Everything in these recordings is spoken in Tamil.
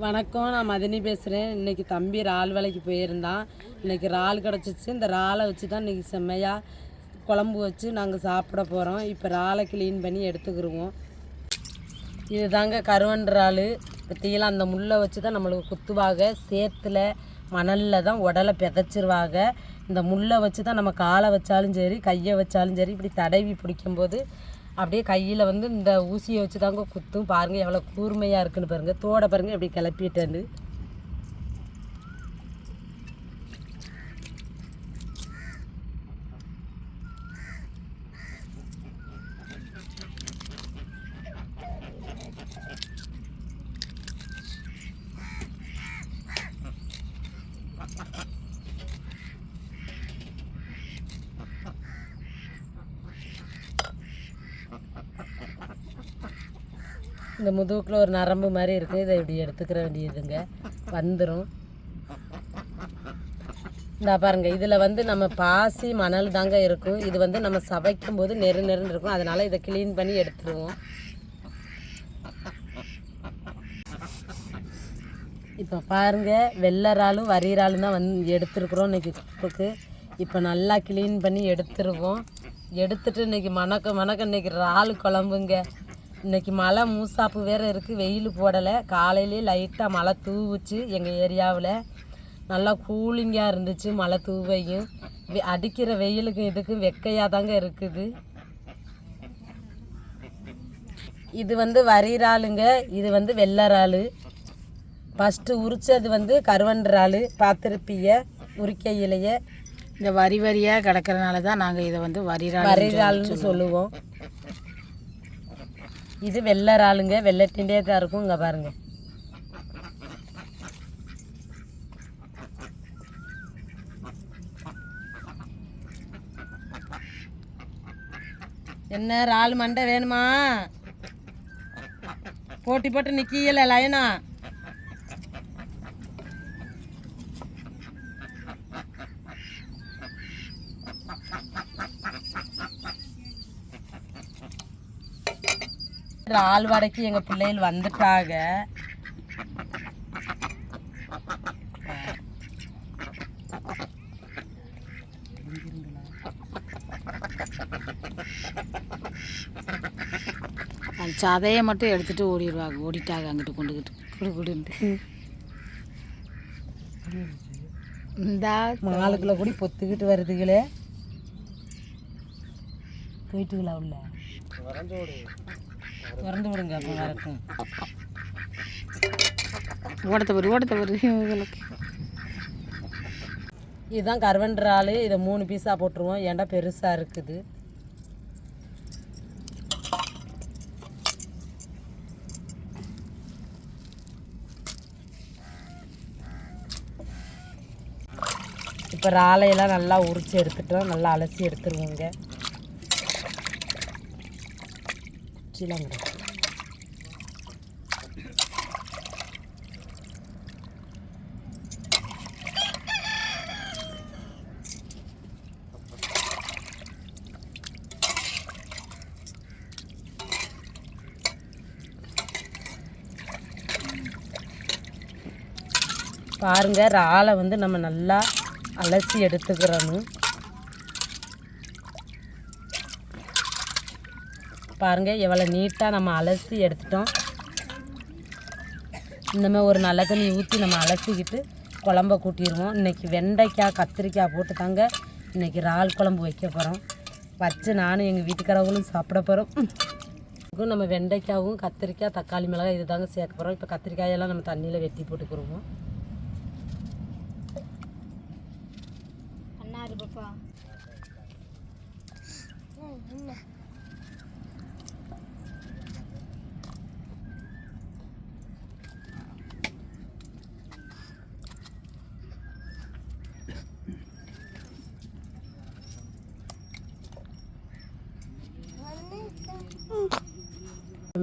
வணக்கம் நான் மதினி பேசுகிறேன் இன்றைக்கி தம்பி இறால் வேலைக்கு போயிருந்தான். இன்றைக்கி இறால் கிடச்சிச்சு. இந்த இறாலை வச்சு தான் இன்றைக்கி செம்மையாக குழம்பு வச்சு நாங்கள் சாப்பிட போகிறோம் இப்போ இறாலை க்ளீன் பண்ணி எடுத்துக்கிருவோம். இதுதாங்க கருவன் இறால். பற்றியெல்லாம் அந்த முள்ளை வச்சு தான் நம்மளுக்கு குத்துவாங்க சேத்துல மணலில் தான் உடலை பிதைச்சிருவாங்க இந்த முள்ளை வச்சு தான் நம்ம காலை வச்சாலும் சரி கையை வச்சாலும் சரி இப்படி தடவி பிடிக்கும்போது அப்படியே கையில் வந்து இந்த ஊசியை வச்சு தாங்க குத்தும். பாருங்கள் எவ்வளோ கூர்மையாக இருக்குன்னு பாருங்கள் தோடை பாருங்கள் எப்படி கிளப்பிட்டேன்னு. இந்த முதுகுக்குள்ள ஒரு நரம்பு மாதிரி இருக்குது இதை இப்படி எடுத்துக்கிற வேண்டியதுங்க. வந்துடும் இந்த பாருங்க இதில் வந்து நம்ம பாசி மணல் தாங்க இருக்கும். இது வந்து நம்ம சவைக்கும் போது நெரு நெருன்னு இருக்கும். அதனால இதை க்ளீன் பண்ணி எடுத்துருவோம். இப்போ பாருங்க வெள்ளராலும் வரிறாலும் தான் வந்து எடுத்துருக்குறோம் இன்னைக்கு குப்புக்கு. இப்போ நல்லா க்ளீன் பண்ணி எடுத்துருவோம். எடுத்துட்டு இன்னைக்கு மணக்க மணக்க இன்னைக்கு இறால் குழம்புங்க. இன்னைக்கு மழை மூசாப்பு வேற இருக்குது வெயில் போடலை. காலையிலேயே லைட்டாக மழை தூவுச்சு எங்கள் ஏரியாவில். நல்லா கூலிங்காக இருந்துச்சு மழை தூவையும். அடிக்கிற வெயிலுக்கும் இதுக்கும் வெக்கையாக தாங்க இருக்குது. இது வந்து வரிறாளுங்க. இது வந்து வெள்ளறாள் ஃபஸ்ட்டு உரிச்சது வந்து கருவன்றாள் பார்த்துருப்பீங்க உரிக்கையிலேயே இந்த வரி வரியாக கிடக்கறனால தான் நாங்கள் இதை வந்து வரிரால் வரிறாள்னு சொல்லுவோம். இது வெள்ளை இறாலுங்க வெள்ளட்டின்டே தான் இருக்கும் இங்கே பாருங்க. என்ன இறால் மண்டை வேணுமா? போட்டி போட்டு நிற்கல லயனா? இறால் வடைக்கு எங்கள் பிள்ளைகள் வந்துட்டாங்க. அந்த சதையை மட்டும் எடுத்துட்டு ஓடிடுவாங்க ஓடிட்டாங்க அங்கிட்டு கொண்டுக்கிட்டு குடு குடுன்ட்டு இந்தா மாலுக்குள்ள கூடி பொத்துக்கிட்டு வருதுகளே. போயிட்டுங்களா உள்ள? திறந்து விடுங்க அப்போ வரட்டும் ஓடத்த வரு ஓடத்த வரு இவங்களுக்கு இதுதான் கருவன்றால் இதை மூணு பீஸாக போட்டுருவோம். ஏன்டா பெருசாக இருக்குது? இப்போ ராலையெல்லாம் நல்லா உரிச்சு எடுத்துட்டோம். நல்லா அலசி எடுத்துருவோங்க சிலங்க பாருங்க இறாலை வந்து நம்ம நல்லா அலசி எடுத்துக்கிறணும். பாருங்க எவ்வளோ நீட்டாக நம்ம அலசி எடுத்துட்டோம். இந்தமாதிரி ஒரு நல்ல தண்ணி ஊற்றி நம்ம அலசிக்கிட்டு குழம்ப கூட்டிடுவோம் இன்றைக்கி வெண்டைக்காய் கத்திரிக்காய் போட்டு தாங்க இன்னைக்கு இறால் குழம்பு வைக்க போகிறோம் வச்சு நானும் எங்கள் வீட்டுக்காரவங்களும் சாப்பிட போகிறோம் நம்ம வெண்டைக்காவும் கத்திரிக்காய் தக்காளி மிளகாய் இது தாங்க சேர்க்க போகிறோம் இப்போ கத்திரிக்காயெல்லாம் நம்ம தண்ணியில் வெட்டி போட்டுக்கிருவோம்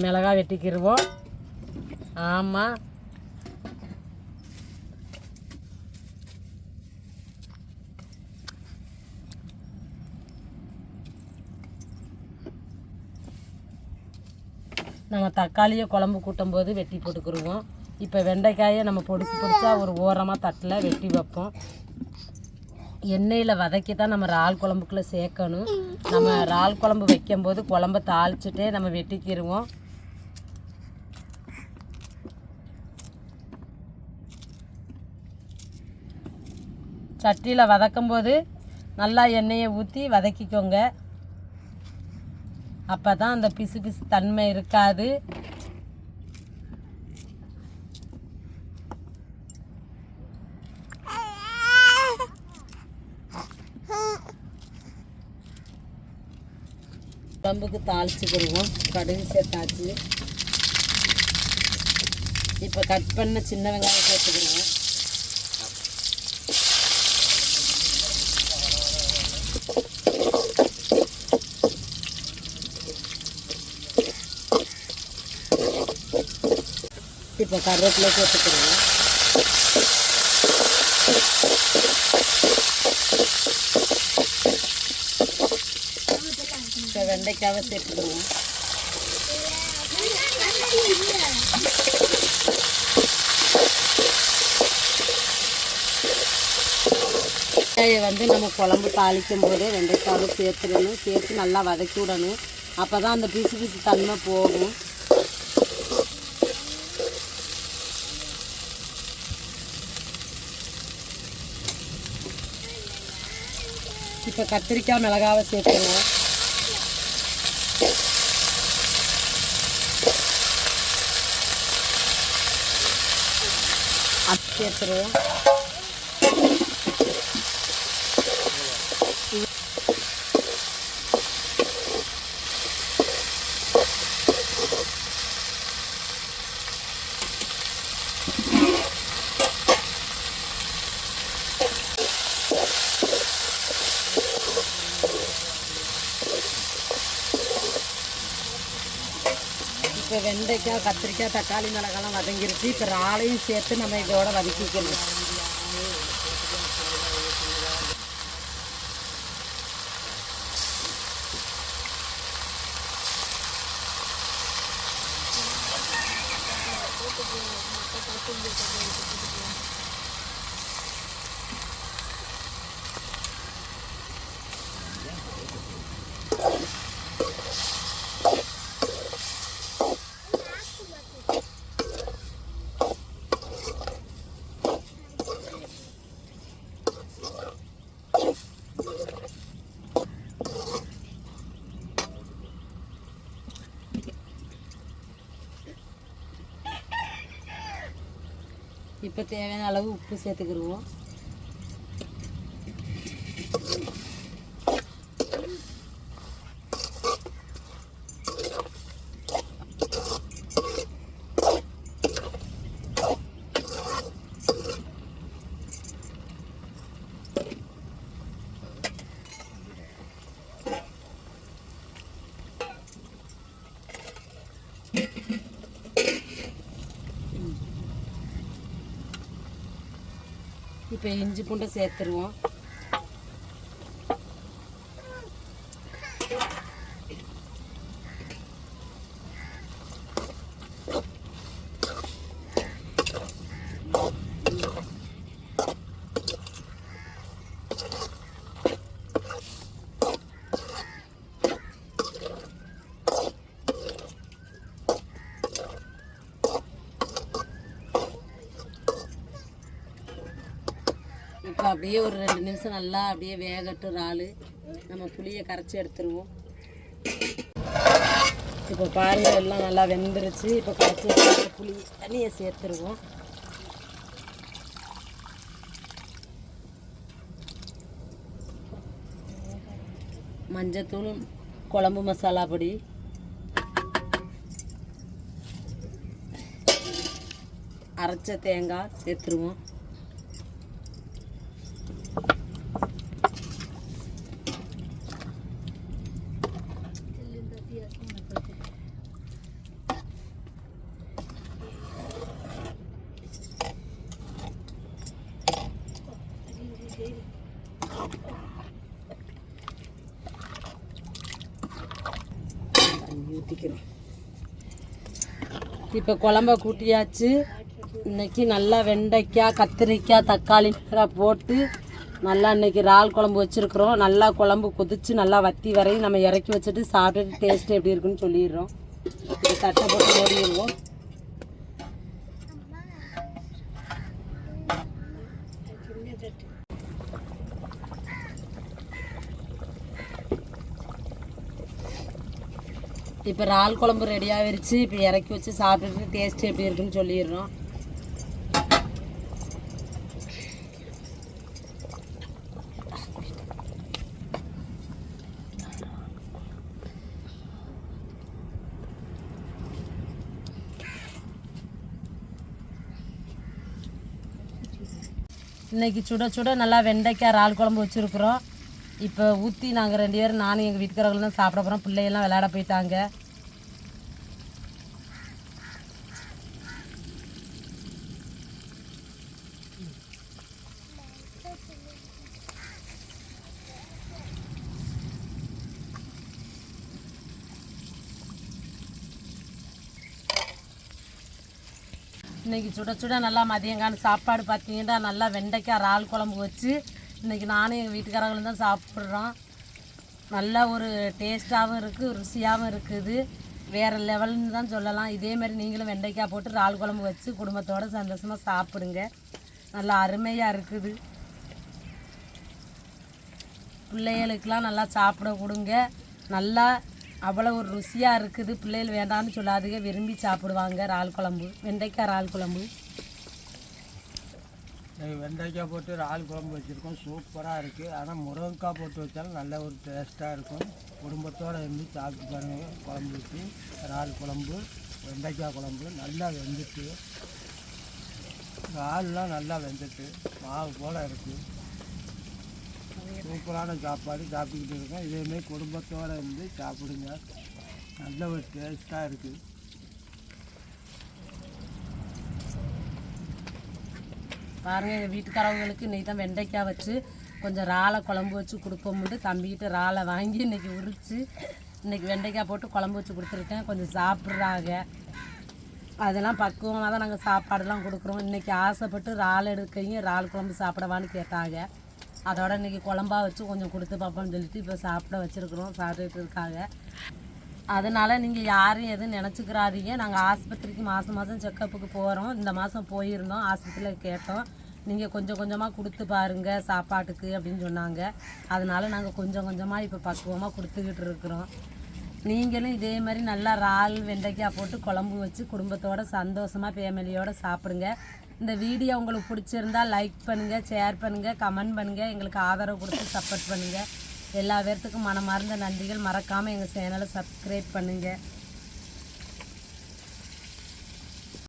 மிளகா வெட்டிக்கிருவோம். ஆமாம் நம்ம தக்காளியை குழம்பு கூட்டும் போது வெட்டி போட்டுக்கிருவோம். இப்போ வெண்டைக்காயை நம்ம பொடிச்சு பொடிச்சா ஒரு ஓரமாக தட்டில் வெட்டி வைப்போம். எண்ணெயில் வதக்கி தான் நம்ம இறால் குழம்புக்குள்ளே சேர்க்கணும். நம்ம இறால் குழம்பு வைக்கும்போது குழம்ப தாளிச்சிட்டே நம்ம வெட்டிக்கிடுவோம் சட்டியில் வதக்கும் போது நல்லா எண்ணெயை ஊற்றி வதக்கிக்கோங்க. அப்போ தான் அந்த பிசு பிசு தன்மை இருக்காது. குழம்புக்கு தாளிச்சுக்கிடுவோம். கடுகு சேர்த்தாச்சு. இப்போ கட் பண்ண சின்ன வெங்காயம் சேர்த்துக்கிடுவோம். இப்போ கருவேப்பிலை சேர்த்துக்கிடுவோம் இப்போ வெண்டைக்காவை சேர்த்துக்கிறோம் வெங்காயம் வந்து நம்ம குழம்பு தாளிக்கும் போதே வெண்டைக்காவை சேர்த்துடணும். சேர்த்து நல்லா வதக்கி விடணும். அப்போ தான் அந்த பிசு பிசு தன்மை போகும். இப்போ கத்திரிக்காய் மிளகாவை சேர்த்துருவோம் அது சேர்த்துருவோம் வெண்டைக்காய் கத்திரிக்காய் தக்காளி மிளகாலாம் வதங்கிருச்சு இப்போ இறாலையும் சேர்த்து நம்ம இதோட வதக்கிக்கணும் இப்போ தேவையான அளவு உப்பு சேர்த்துக்கிடுவோம் இப்போ இஞ்சி பூண்டை சேர்த்துருவோம். அப்புறம் அப்படியே ஒரு ரெண்டு நிமிஷம் நல்லா அப்படியே வேகட்டும் இறால். நம்ம புளியை கரைச்சி எடுத்துருவோம். இப்போ பாருங்கள் எல்லாம் நல்லா வெந்துருச்சு. இப்போ கரைச்சி புளி தண்ணியை சேர்த்துருவோம். மஞ்சத்தூள் குழம்பு மசாலா பொடி. அரைச்ச தேங்காய் சேர்த்துருவோம் தண்ணி ஊற்றிக்கிறேன் இப்போ குழம்ப கூட்டியாச்சு. இன்றைக்கி நல்லா வெண்டைக்காய் கத்திரிக்காய் தக்காளி மிளகாய் போட்டு நல்லா இன்றைக்கி இறால் குழம்பு வச்சுருக்குறோம். நல்லா குழம்பு கொதிச்சு நல்லா வத்தி வரையும் நம்ம இறக்கி வச்சுட்டு சாப்பிட்டுட்டு டேஸ்ட்டு எப்படி இருக்குன்னு சொல்லிடுறோம். தட்டை போட்டு மூடிடுவோம். இப்போ இறால் குழம்பு ரெடியாகிருச்சு இப்போ இறக்கி வச்சு சாப்பிட்டுட்டு டேஸ்ட் எப்படி இருக்குன்னு சொல்லிடுறோம். இன்னைக்கு சுட சுட நல்லா வெண்டைக்காய் இறால் குழம்பு வச்சுருக்குறோம். இப்போ ஊற்றி நாங்கள் ரெண்டு பேரும் நானும் எங்கள் வீட்டுக்காரங்களும் தான் சாப்பிட போகிறோம் பிள்ளையெல்லாம் விளையாட போயிட்டாங்க. இன்றைக்கி சுட சுட நல்லா மதியங்கான சாப்பாடு பார்த்தீங்கன்னா நல்லா வெண்டைக்காய் இறால் குழம்பு வச்சு இன்றைக்கி நானும் எங்கள் வீட்டுக்காரங்களும் தான் சாப்பிட்றோம். நல்லா ஒரு டேஸ்ட்டாகவும் இருக்குது ருசியாகவும் இருக்குது. வேறு லெவல்னு தான் சொல்லலாம். இதேமாரி நீங்களும் வெண்டைக்காய் போட்டு இறால் குழம்பு வச்சு குடும்பத்தோடு சந்தோஷமாக சாப்பிடுங்க. நல்லா அருமையாக இருக்குது. பிள்ளைகளுக்கெல்லாம் நல்லா சாப்பிட கொடுங்க. நல்லா அவ்வளோ ஒரு ருசியாக இருக்குது. பிள்ளைகள் வேண்டாம்னு சொல்லாதுங்க. விரும்பி சாப்பிடுவாங்க. இறால் குழம்பு. வெண்டைக்காய் இறால் குழம்பு. வெண்டைக்காய் போட்டு இறால் குழம்பு வச்சுருக்கோம். சூப்பராக இருக்குது ஆனால் முருங்கைக்காய் போட்டு வச்சாலும் நல்ல ஒரு டேஸ்ட்டாக இருக்கும். குடும்பத்தோடு இருந்து சாப்பிட்டு பாருங்கள் குழம்பு வச்சு இறால் குழம்பு வெண்டைக்காய் குழம்பு நல்லா வெந்துட்டு இறால்லாம் நல்லா வெந்துட்டு மாவு போல் இருக்குது சூப்பரான சாப்பாடு சாப்பிட்டுக்கிட்டு இருக்கோம். இதேமாரி குடும்பத்தோடு இருந்து சாப்பிடுங்க. நல்ல ஒரு டேஸ்ட்டாக இருக்குது பாருங்க எங்கள் வீட்டுக்காரவங்களுக்கு இன்றைக்கி தான் வெண்டைக்காய் வச்சு கொஞ்சம் இறாலை குழம்பு வச்சு கொடுப்போம்ட்டு தம்பிக்கிட்ட இறாலை வாங்கி இன்னைக்கு உரித்து இன்னைக்கு வெண்டைக்காய் போட்டு குழம்பு வச்சு கொடுத்துருக்கேன். கொஞ்சம் சாப்பிட்றாங்க. அதெல்லாம் பக்குவமாக தான் நாங்கள் சாப்பாடெல்லாம் கொடுக்குறோம். இன்றைக்கி ஆசைப்பட்டு இறால் எடுக்கையும் இறால் குழம்பு சாப்பிடவான்னு கேட்டாங்க. அதோட இன்றைக்கி குழம்பா வச்சு கொஞ்சம் கொடுத்து பார்ப்போம்னு சொல்லிட்டு இப்போ சாப்பிட வச்சுருக்குறோம். சாப்பிட்டுட்டு இருக்காங்க. அதனால் நீங்கள் யாரும் எதுவும் நினச்சிக்கிறாதீங்க. நாங்கள் ஆஸ்பத்திரிக்கு மாதம் மாதம் செக்கப்புக்கு போகிறோம் இந்த மாதம் போயிருந்தோம். ஆஸ்பத்திரியில் கேட்டோம். நீங்கள் கொஞ்சம் கொஞ்சமாக கொடுத்து பாருங்கள் சாப்பாட்டுக்கு அப்படின்னு சொன்னாங்க. அதனால் நாங்கள் கொஞ்சம் கொஞ்சமாக இப்போ பக்குவமாக கொடுத்துக்கிட்டு இருக்கிறோம். நீங்களும் இதே மாதிரி நல்லா இறால் வெண்டைக்காய் போட்டு குழம்பு வச்சு குடும்பத்தோட சந்தோஷமாக ஃபேமிலியோடு சாப்பிடுங்க. இந்த வீடியோ உங்களுக்கு பிடிச்சிருந்தா லைக் பண்ணுங்கள் ஷேர் பண்ணுங்கள் கமெண்ட் பண்ணுங்கள் எங்களுக்கு ஆதரவு கொடுத்து சப்போர்ட் பண்ணுங்கள் எல்லா பேர்த்துக்கும் மனமார்ந்த நன்றிகள். மறக்காமல் எங்கள் சேனலை சப்ஸ்கிரைப் பண்ணுங்கள்